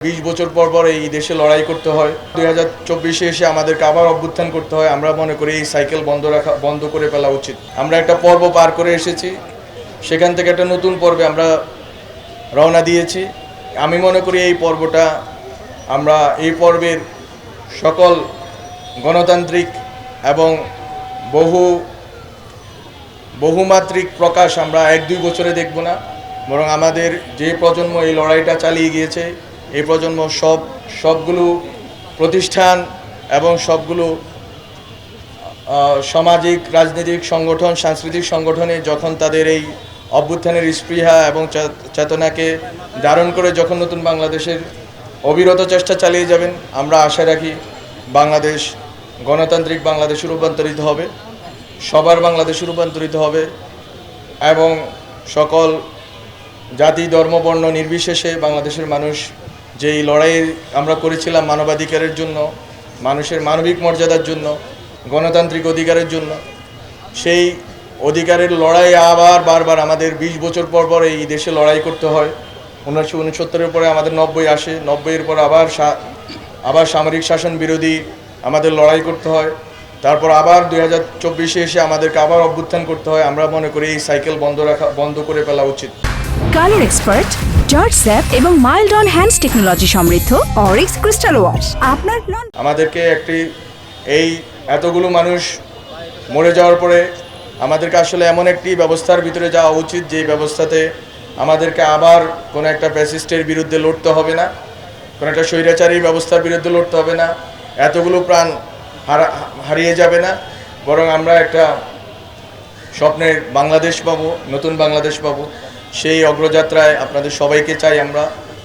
বিশ বছর পর পর এই দেশে লড়াই করতে হয়। দুই হাজার চব্বিশে এসে আমাদেরকে আবার অভ্যুত্থান করতে হয়। আমরা মনে করি এই সাইকেল বন্ধ রাখা, বন্ধ করে ফেলা উচিত। আমরা একটা পর্ব পার করে এসেছি। সেখান থেকে একটা নতুন পর্বে আমরা রওনা দিয়েছি। আমি মনে করি এই পর্বটা আমরা, এই পর্বের সকল গণতান্ত্রিক এবং বহু, বহুমাত্রিক প্রকাশ আমরা এক দুই বছরে দেখব না। বরং আমাদের যে প্রজন্ম এই লড়াইটা চালিয়ে গিয়েছে এই প্রজন্ম সব, সবগুলো প্রতিষ্ঠান এবং সবগুলো সামাজিক, রাজনৈতিক সংগঠন, সাংস্কৃতিক সংগঠনে যখন তাদের এই অভ্যুত্থানের স্পৃহা এবং চেতনাকে ধারণ করে যখন নতুন বাংলাদেশের অবিরত চেষ্টা চালিয়ে যাবেন, আমরা আশা রাখি বাংলাদেশ গণতান্ত্রিক বাংলাদেশে রূপান্তরিত হবে, সবার বাংলাদেশে রূপান্তরিত হবে এবং সকল জাতি, ধর্ম, বর্ণ নির্বিশেষে বাংলাদেশের মানুষ যেই লড়াই আমরা করেছিলাম মানবাধিকারের জন্য, মানুষের মানবিক মর্যাদার জন্য, গণতান্ত্রিক অধিকারের জন্য, সেই অধিকারের লড়াই আবার বারবার আমাদের বিশ বছর পর পর এই দেশে লড়াই করতে হয়। উনিশশো উনসত্তরের পরে আমাদের নব্বই আসে, নব্বইয়ের পর আবার আবার সামরিক শাসন বিরোধী আমাদের লড়াই করতে হয়। তারপর আবার দুই হাজার চব্বিশে এসে আমাদেরকে আবার অভ্যুত্থান করতে হয়। আমরা মনে করি এই সাইকেল বন্ধ রাখা, বন্ধ করে ফেলা উচিত। কালার এক্সপার্ট জর্জ স্যাপ এবং মাইল্ড অন হ্যান্ডস টেকনোলজি সমৃদ্ধ অরিক্স ক্রিস্টাল ওয়াশ আপনার আমাদেরকে একটি, এই এতগুলো মানুষ মরে যাওয়ার পরে আমাদেরকে আসলে এমন একটি ব্যবস্থার ভিতরে যাওয়া উচিত, যে ব্যবস্থাতে আমাদেরকে আবার কোনো একটা প্যাসিস্টের বিরুদ্ধে লড়তে হবে না, কোনো একটা স্বৈরাচারী ব্যবস্থার বিরুদ্ধে লড়তে হবে না, এতগুলো প্রাণ হারা, হারিয়ে যাবে না, বরং আমরা একটা স্বপ্নের বাংলাদেশ পাবো, নতুন বাংলাদেশ পাবো। সেই অগ্রযাত্রায় আপনাদের সবাইকে চাই আমরা।